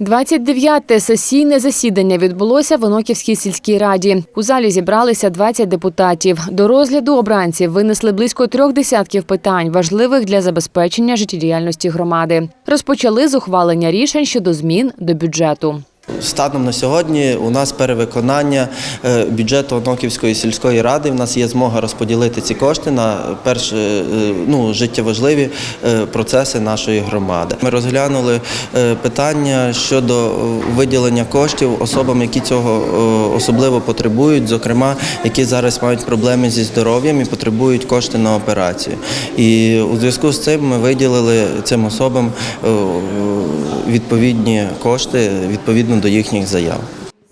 29-те сесійне засідання відбулося в Оноківській сільській раді. У залі зібралися 20 депутатів. До розгляду обранців винесли близько трьох десятків питань, важливих для забезпечення життєдіяльності громади. Розпочали з ухвалення рішень щодо змін до бюджету. Станом на сьогодні у нас перевиконання е, бюджету Оноківської сільської ради. У нас є змога розподілити ці кошти на перш е, ну, життєважливі е, процеси нашої громади. Ми розглянули е, питання щодо е, виділення коштів особам, які цього е, особливо потребують, зокрема, які зараз мають проблеми зі здоров'ям і потребують кошти на операцію. І у зв'язку з цим ми виділили цим особам е, відповідні кошти відповідно до їхніх заяв.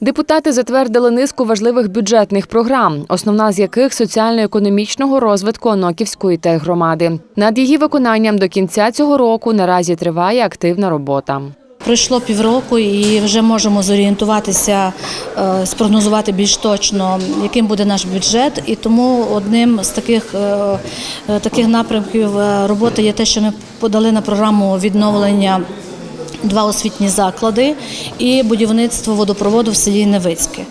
Депутати затвердили низку важливих бюджетних програм, основна з яких соціально-економічного розвитку Оноківської тергромади. Над її виконанням до кінця цього року наразі триває активна робота. Пройшло півроку і вже можемо зорієнтуватися, е, спрогнозувати більш точно, яким буде наш бюджет. І тому одним з таких, е, е, таких напрямків роботи є те, що ми подали на програму відновлення. Два освітні заклади і будівництво водопроводу в селі Невицьке.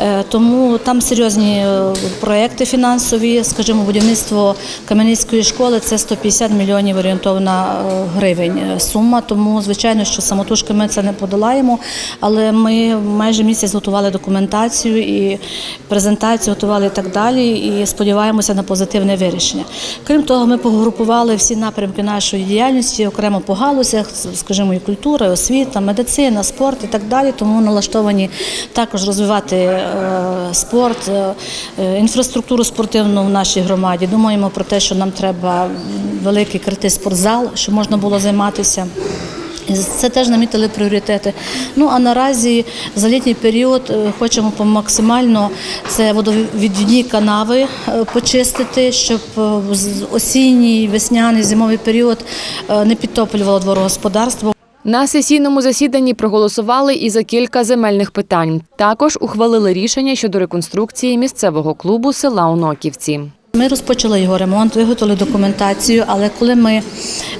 Е, Тому там серйозні е, проекти фінансові, скажімо, будівництво Кам'янецької школи це 150 мільйонів орієнтовна е, гривень сума. Тому, звичайно, що самотужки ми це не подолаємо. Але ми майже місяць готували документацію і презентацію, готували і так далі. І сподіваємося на позитивне вирішення. Крім того, ми погрупували всі напрямки нашої діяльності окремо по галузях, скажімо, і культура, освіта, медицина, спорт і так далі. Тому налаштовані також розвивати е, спорт, е, е, інфраструктуру спортивну в нашій громаді. Думаємо про те, що нам треба великий критий спортзал, щоб можна було займатися. Це теж намітили пріоритети. Ну а наразі за літній період хочемо максимально це водовідвідні канави почистити, щоб осінній, весняний, зимовий період не підтоплювало дворогосподарство. На сесійному засіданні проголосували і за кілька земельних питань. Також ухвалили рішення щодо реконструкції місцевого клубу села Оноківці. Ми розпочали його ремонт, виготовили документацію, але коли ми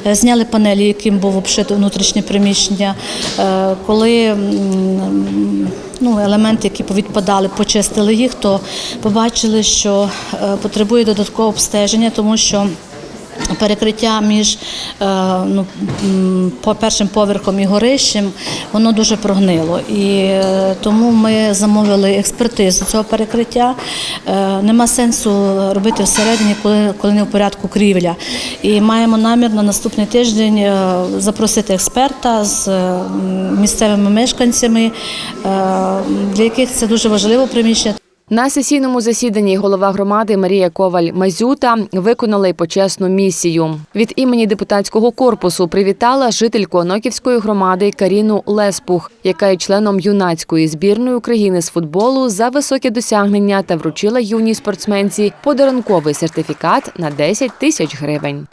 е, зняли панелі, яким було обшито внутрішнє приміщення, е, коли ну, елементи, які повідпадали, почистили їх, то побачили, що е, потребує додаткового обстеження, тому що Перекриття між е, ну, першим поверхом і горищем воно дуже прогнило. І е, тому ми замовили експертизу цього перекриття. Е, Нема сенсу робити всередині, коли, коли не в порядку крівля. І маємо намір на наступний тиждень запросити експерта з місцевими мешканцями, для яких це дуже важливо приміщення. На сесійному засіданні голова громади Марія Коваль Мазюта виконала й почесну місію. Від імені депутатського корпусу привітала жительку Оноківської громади Каріну Леспух, яка є членом юнацької збірної України з футболу за високі досягнення та вручила юній спортсменці подарунковий сертифікат на 10 тисяч гривень.